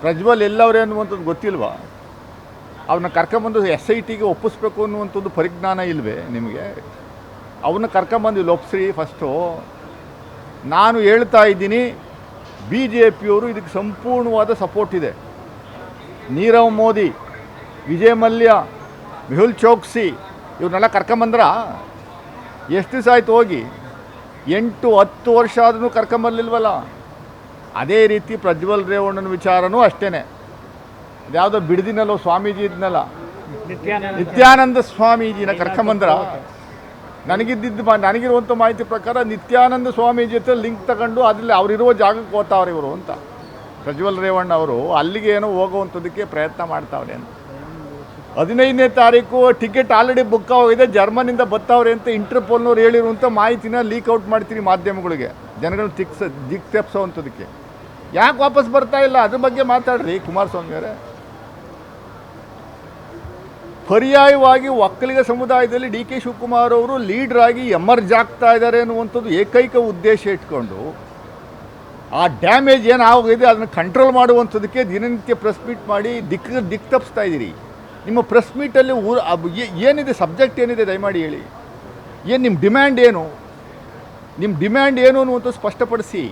ಪ್ರಜ್ವಲ್ ಎಲ್ಲವ್ರೆ ಅನ್ನುವಂಥದ್ದು ಗೊತ್ತಿಲ್ವಾ? ಅವನ್ನ ಕರ್ಕೊಂಬಂದು ಎಸ್ ಐ ಟಿಗೆ ಒಪ್ಪಿಸ್ಬೇಕು ಅನ್ನುವಂಥದ್ದು ಪರಿಜ್ಞಾನ ಇಲ್ವೇ ನಿಮಗೆ? ಅವನ್ನ ಕರ್ಕೊಂಬಂದು ಇಲ್ಲಿ ಒಪ್ಸ್ರಿ ಫಸ್ಟು ನಾನು ಹೇಳ್ತಾ ಇದ್ದೀನಿ ಬಿ ಜೆ ಪಿಯವರು ಇದಕ್ಕೆ ಸಂಪೂರ್ಣವಾದ ಸಪೋರ್ಟ್ ಇದೆ. ನೀರವ್ ಮೋದಿ, ವಿಜಯ್ ಮಲ್ಯ, ಮೆಹುಲ್ ಚೌಕ್ಸಿ, ಇವ್ರನ್ನೆಲ್ಲ ಕರ್ಕೊಂಬಂದ್ರ? ಎಷ್ಟು ದಿವಸ ಆಯ್ತು ಹೋಗಿ? ಎಂಟು, ಹತ್ತು ವರ್ಷ ಆದ್ರೂ ಕರ್ಕೊಂಬರ್ಲಿಲ್ವಲ್ಲ? ಅದೇ ರೀತಿ ಪ್ರಜ್ವಲ್ ರೇವಣ್ಣನ ವಿಚಾರನೂ ಅಷ್ಟೇ ಯಾವುದೋ ಬಿಡ್ದಿನಲ್ಲೋ ಸ್ವಾಮೀಜಿ ಇದ್ನಲ್ಲ. ನಿತ್ಯಾನಂದ. ಸ್ವಾಮೀಜಿನ ಕರ್ಕೊಂಬಂದ್ರ ನನಗಿದ್ದಿದ್ದು ಮಾ ನನಗಿರುವಂಥ ಮಾಹಿತಿ ಪ್ರಕಾರ ನಿತ್ಯಾನಂದ ಸ್ವಾಮೀಜಿ ಜೊತೆ ಲಿಂಕ್ ತಗೊಂಡು ಅದರಲ್ಲಿ ಅವರಿರುವ ಜಾಗಕ್ಕೆ ಹೋಗ್ತಾವ್ರೆ ಇವರು ಅಂತ. ಪ್ರಜ್ವಲ್ ರೇವಣ್ಣ ಅವರು ಅಲ್ಲಿಗೆ ಏನೋ ಹೋಗುವಂಥದ್ದಕ್ಕೆ ಪ್ರಯತ್ನ ಮಾಡ್ತಾವ್ರೆ ಅಂತ. ಹದಿನೈದನೇ ತಾರೀಕು, ಟಿಕೆಟ್ ಆಲ್ರೆಡಿ ಬುಕ್ ಆಗಿದೆ. ಜರ್ಮನಿಂದ ಬತ್ತವ್ರೆ ಅಂತ ಇಂಟರ್ಪೋಲ್ನವ್ರು ಹೇಳಿರುವಂಥ ಮಾಹಿತಿನ ಲೀಕ್ ಔಟ್ ಮಾಡ್ತೀನಿ ಮಾಧ್ಯಮಗಳಿಗೆ. ಜನಗಳನ್ನ ತಿಕ್ಸ ದಿಕ್ ತೆಪ್ಸೋವಂಥದ್ದಕ್ಕೆ ಯಾಕೆ ವಾಪಸ್ ಬರ್ತಾ ಇಲ್ಲ? ಅದ್ರ ಬಗ್ಗೆ ಮಾತಾಡ್ರಿ, ಕುಮಾರಸ್ವಾಮಿ ಅವರೇ. ಪರ್ಯಾಯವಾಗಿ ಒಕ್ಕಲಿಗ ಸಮುದಾಯದಲ್ಲಿ ಡಿ ಕೆ ಶಿವಕುಮಾರ್ ಅವರು ಲೀಡರ್ ಆಗಿ ಎಮರ್ಜ್ ಆಗ್ತಾ ಇದ್ದಾರೆ ಅನ್ನುವಂಥದ್ದು ಏಕೈಕ ಉದ್ದೇಶ ಇಟ್ಕೊಂಡು, ಆ ಡ್ಯಾಮೇಜ್ ಏನಾಗಿದೆ ಅದನ್ನು ಕಂಟ್ರೋಲ್ ಮಾಡುವಂಥದ್ದಕ್ಕೆ ದಿನನಿತ್ಯ ಪ್ರೆಸ್ ಮೀಟ್ ಮಾಡಿ ದಿಕ್ಕ ದಿಕ್ ತಪ್ಪಿಸ್ತಾ ಇದ್ದೀರಿ ನಿಮ್ಮ ಪ್ರೆಸ್ ಮೀಟಲ್ಲಿ ಊರು ಏನಿದೆ ಸಬ್ಜೆಕ್ಟ್ ಏನಿದೆ ದಯಮಾಡಿ ಹೇಳಿ. ಏನು ನಿಮ್ಮ ಡಿಮ್ಯಾಂಡ್ ಏನು? ನಿಮ್ಮ ಡಿಮ್ಯಾಂಡ್ ಏನು ಅನ್ನುವಂಥ ಸ್ಪಷ್ಟಪಡಿಸಿ.